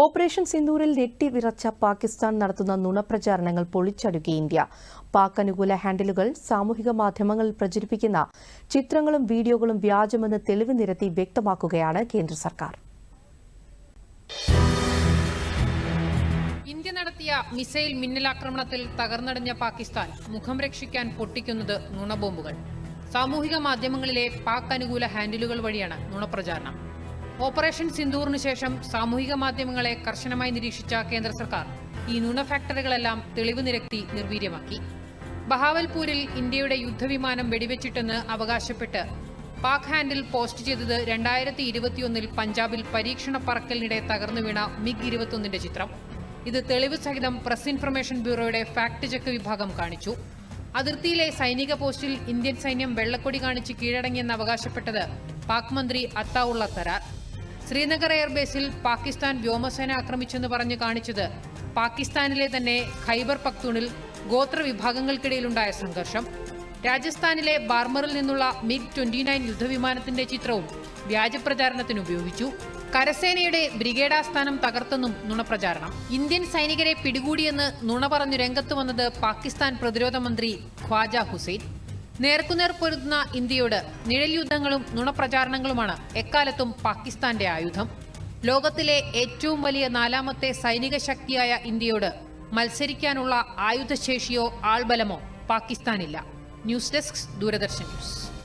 Operation സിന്ദൂരിൽ നെട്ടി വിറച്ച Pakistan നടത്തുന്ന നുണപ്രചാരണങ്ങൾ പൊളിച്ചടുക്കി India. Pak അനുകൂല ഹാൻഡിലുകൾ സാമൂഹിക മാധ്യമങ്ങളിൽ പ്രചരിപ്പിക്കുന്ന ചിത്രങ്ങളും വീഡിയോകളും വ്യാജമെന്ന് തെളിവ് നിരത്തി വ്യക്തമാക്കുകയാണ് കേന്ദ്ര സർക്കാർ. ഇന്ത്യ നടത്തിയ മിസൈൽ മിന്നലാക്രമണത്തിൽ തകർന്നടഞ്ഞ പാകിസ്ഥാൻ മുഖം രക്ഷിക്കാൻ പൊട്ടിക്കുന്നത് നുണബോംബുകൾ. സാമൂഹിക മാധ്യമങ്ങളിലെ പാക് അനുകൂല ഹാൻഡിലുകൾ വഴിയാണ് നുണപ്രചാരണം. ഓപ്പറേഷൻ സിന്ദൂറിന് ശേഷം സാമൂഹിക മാധ്യമങ്ങളെ കർശനമായി നിരീക്ഷിച്ച കേന്ദ്ര സർക്കാർ ഈ നുണ ഫാക്ടറികളെല്ലാം തെളിവ് നിരത്തി നിർവീര്യമാക്കി. ബഹാവൽപൂരിൽ ഇന്ത്യയുടെ യുദ്ധവിമാനം വെടിവെച്ചിട്ടെന്ന് അവകാശപ്പെട്ട് പാക് ഹാൻഡിൽ പോസ്റ്റ് ചെയ്തത് രണ്ടായിരത്തി ഇരുപത്തിയൊന്നിൽ പഞ്ചാബിൽ പരീക്ഷണ പറക്കലിനിടെ തകർന്നു വീണ മിഗ് ഇരുപത്തൊന്നിന്റെ ചിത്രം. ഇത് തെളിവ് സഹിതം പ്രസ് ഇൻഫർമേഷൻ ബ്യൂറോയുടെ ഫാക്ട് ചെക്ക് വിഭാഗം കാണിച്ചു. അതിർത്തിയിലെ സൈനിക പോസ്റ്റിൽ ഇന്ത്യൻ സൈന്യം വെള്ളക്കൊടി കാണിച്ച് കീഴടങ്ങിയെന്ന് അവകാശപ്പെട്ടത് പാക് മന്ത്രി അത്താവുള്ള തരാർ. ശ്രീനഗർ എയർബേസിൽ പാകിസ്ഥാൻ വ്യോമസേന ആക്രമിച്ചെന്ന് പറഞ്ഞ് കാണിച്ചത് പാകിസ്ഥാനിലെ തന്നെ ഖൈബർ പക്തൂണിൽ ഗോത്ര വിഭാഗങ്ങൾക്കിടയിലുണ്ടായ സംഘർഷം. രാജസ്ഥാനിലെ ബാർമറിൽ നിന്നുള്ള മിഗ് ട്വന്റി നയൻ യുദ്ധവിമാനത്തിന്റെ ചിത്രവും വ്യാജപ്രചാരണത്തിന് ഉപയോഗിച്ചു. കരസേനയുടെ ബ്രിഗേഡാസ്ഥാനം തകർത്തെന്നും നുണപ്രചാരണം. ഇന്ത്യൻ സൈനികരെ പിടികൂടിയെന്ന് നുണ പറഞ്ഞു രംഗത്ത് വന്നത് പാകിസ്ഥാൻ പ്രതിരോധ മന്ത്രി ഖ്വാജ ഹുസൈൻ. നേർക്കുനേർ പൊരുതുന്ന ഇന്ത്യയോട് നിഴൽ യുദ്ധങ്ങളും നുണപ്രചാരണങ്ങളുമാണ് എക്കാലത്തും പാകിസ്ഥാന്റെ ആയുധം. ലോകത്തിലെ ഏറ്റവും വലിയ നാലാമത്തെ സൈനിക ശക്തിയായ ഇന്ത്യയോട് മത്സരിക്കാനുള്ള ആയുധശേഷിയോ ആൾബലമോ പാകിസ്ഥാനില്ല. News desk Doordarshan news.